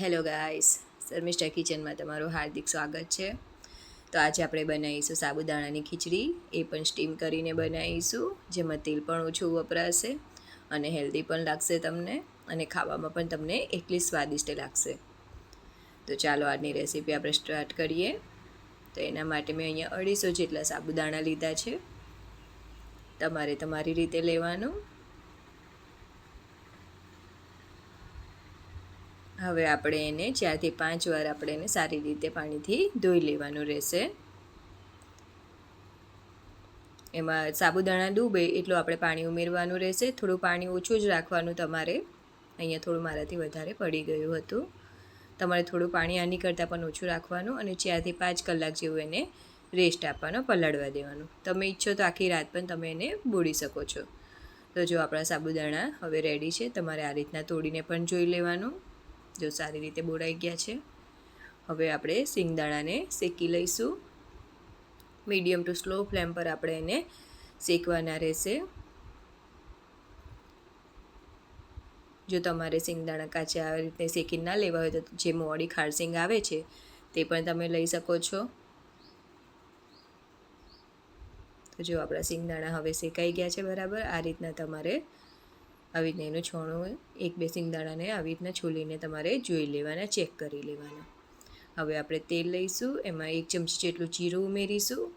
Hello guys Sharmishtha કિચનમાં તમારું હાર્દિક સ્વાગત છે. તો આજે આપણે બનાવીશું સાબુદાણાની ખીચડી. એ પણ સ્ટીમ કરીને બનાવીશું, જેમાં તેલ પણ ઓછું વપરાશે અને હેલ્ધી પણ લાગશે તમને અને ખાવામાં પણ તમને એટલી સ્વાદિષ્ટ લાગશે. તો ચાલો આજની રેસીપી આપણે સ્ટાર્ટ કરીએ. તો એના માટે મેં અહીંયા અઢીસો જેટલા સાબુદાણા લીધા છે. તમારે તમારી રીતે લેવાનું. હવે આપણે એને ચારથી પાંચ વાર આપણે એને સારી રીતે પાણીથી ધોઈ લેવાનું રહેશે. એમાં સાબુદાણા ડૂબે એટલું આપણે પાણી ઉમેરવાનું રહેશે. થોડું પાણી ઓછું જ રાખવાનું તમારે. અહીંયા થોડું મારાથી વધારે પડી ગયું હતું. તમારે થોડું પાણી આની કરતાં પણ ઓછું રાખવાનું અને ચારથી પાંચ કલાક જેવું એને રેસ્ટ આપવાનો, પલાળવા દેવાનું. તમે ઈચ્છો તો આખી રાત પણ તમે એને બોળી શકો છો. તો જો આપણા સાબુદાણા હવે રેડી છે, તમારે આ રીતના તોડીને પણ જોઈ લેવાનું. જો સારી રીતે બોળાઈ ગયા છે. હવે આપણે સિંગદાણાને શેકી લઈશું. મીડિયમ ટુ સ્લો ફ્લેમ પર આપણે એને શેકવાના રહેશે. જો તમારે સિંગદાણા કાચા આવી રીતે શેકી ના લેવા હોય તો જે મોડી ખારસિંગ આવે છે તે પણ તમે લઈ શકો છો. તો જો આપણા સિંગદાણા હવે શેકાઈ ગયા છે બરાબર, આ રીતના તમારે આવી રીતના એનું છોણું એક બે સિંગદાણાને આવી રીતના છોલીને તમારે જોઈ લેવાના, ચેક કરી લેવાના. હવે આપણે તેલ લઈશું, એમાં એક ચમચી જેટલું જીરું ઉમેરીશું.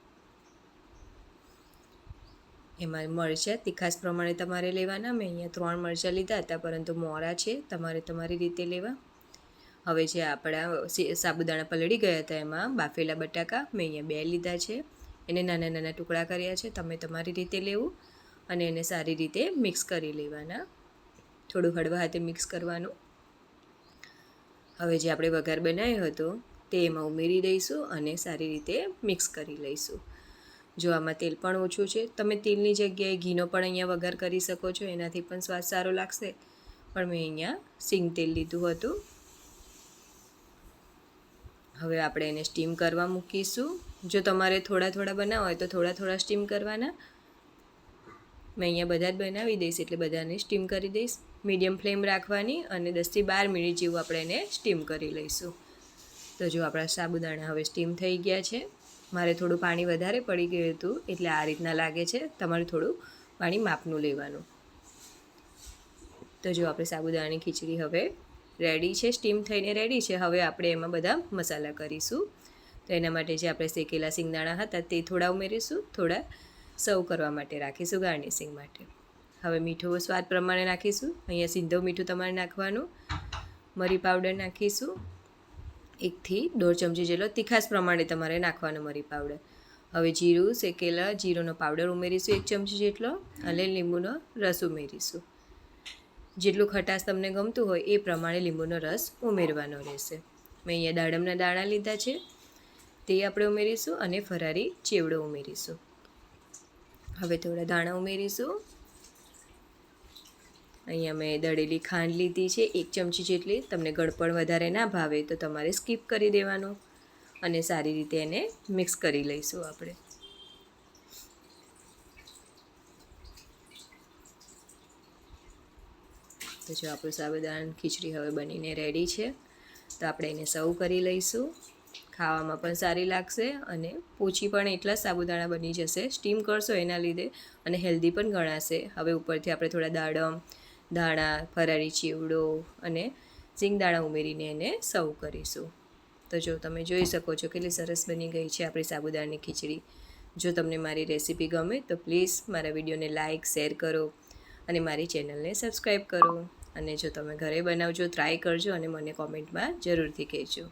એમાં મરચાં તીખાસ પ્રમાણે તમારે લેવાના. મેં અહીંયા ત્રણ મરચાં લીધા હતા, પરંતુ મોરા છે, તમારે તમારી રીતે લેવા. હવે જે આપણા સાબુદાણા પલળી ગયા હતા, એમાં બાફેલા બટાકા મેં અહીંયા બે લીધા છે. એને નાના નાના ટુકડા કર્યા છે, તમે તમારી રીતે લેવું. અને એને સારી રીતે મિક્સ કરી લેવાના. થોડું હળવા હાથે મિક્સ કરવાનું. હવે જે આપણે વઘાર બનાવ્યો હતો, તે એમાં ઉમેરી દઈશું અને સારી રીતે મિક્સ કરી લઈશું. જો આમાં તેલ પણ ઓછું છે, તમે તેલની જગ્યાએ ઘીનો પણ અહીંયા વઘાર કરી શકો છો, એનાથી પણ સ્વાદ સારો લાગશે. પણ મેં અહીંયા સિંગ તેલ લીધું હતું. હવે આપણે એને સ્ટીમ કરવા મૂકીશું. જો તમારે થોડા થોડા બનાવવા હોય તો થોડા થોડા સ્ટીમ કરવાના. મેં અહીંયા બધા જ બનાવી દઈશ એટલે બધાને સ્ટીમ કરી દઈશ. મીડિયમ ફ્લેમ રાખવાની અને દસથી બાર મિનિટ જેવું આપણે એને સ્ટીમ કરી લઈશું. તો જો આપણા સાબુદાણા હવે સ્ટીમ થઈ ગયા છે. મારે થોડું પાણી વધારે પડી ગયું હતું એટલે આ રીતના લાગે છે. તમારે થોડું પાણી માપનું લેવાનું. તો જો આપણે સાબુદાણાની ખીચડી હવે રેડી છે સ્ટીમ થઈને રેડી છે. હવે આપણે એમાં બધા મસાલા કરીશું. તો એના માટે જે આપણે શેકેલા સિંગદાણા હતા તે થોડા ઉમેરીશું. થોડા સર્વ કરવા માટે રાખીશું ગાર્નિશિંગ માટે. હવે મીઠું સ્વાદ પ્રમાણે નાખીશું. અહીંયા સીધો મીઠું તમારે નાખવાનું. મરી પાવડર નાખીશું. એકથી દોઢ ચમચી જેટલો તીખાસ પ્રમાણે તમારે નાખવાનો મરી પાવડર હવે જીરું શેકેલા જીરોનો પાવડર ઉમેરીશું એક ચમચી જેટલો અને લીંબુનો રસ ઉમેરીશું. જેટલું ખટાશ તમને ગમતું હોય એ પ્રમાણે લીંબુનો રસ ઉમેરવાનો રહેશે. મેં અહીંયા દાડમના દાણા લીધા છે. તે આપણે ઉમેરીશું અને ફરારી ચેવડો ઉમેરીશું. હવે થોડા દાણા ઉમેરીશું. અહીંયા મેં દળેલી ખાંડ લીધી છે, એક ચમચી જેટલી. તમને ગળપણ વધારે ના ભાવે તો તમારે સ્કીપ કરી દેવાનું અને સારી રીતે એને મિક્સ કરી લઈશું આપણે. તો જો આપણું સાબુદાણા ખીચડી હવે બનીને રેડી છે, તો આપણે એને સર્વ કરી લઈશું. ખાવામાં પણ સારી લાગશે અને પોચી પણ એટલા સાબુદાણા બની જશે. સ્ટીમ કરશો એના લીધે અને હેલ્ધી પણ ગણાશે. હવે ઉપરથી આપણે થોડા દાડમ દાણા ફરારી ચીવડો અને સિંગદાણા ઉમેરીને એને સર્વ કરીશું. તો જો તમે જોઈ શકો છો કેટલી સરસ બની ગઈ છે આપણી સાબુદાણાની ખીચડી. જો તમને મારી રેસીપી ગમે તો પ્લીઝ મારા વિડીયોને લાઇક શેર કરો અને મારી ચેનલને સબસ્ક્રાઈબ કરો. અને જો તમે ઘરે બનાવજો ટ્રાય કરજો અને મને કોમેન્ટમાં જરૂરથી કહેજો.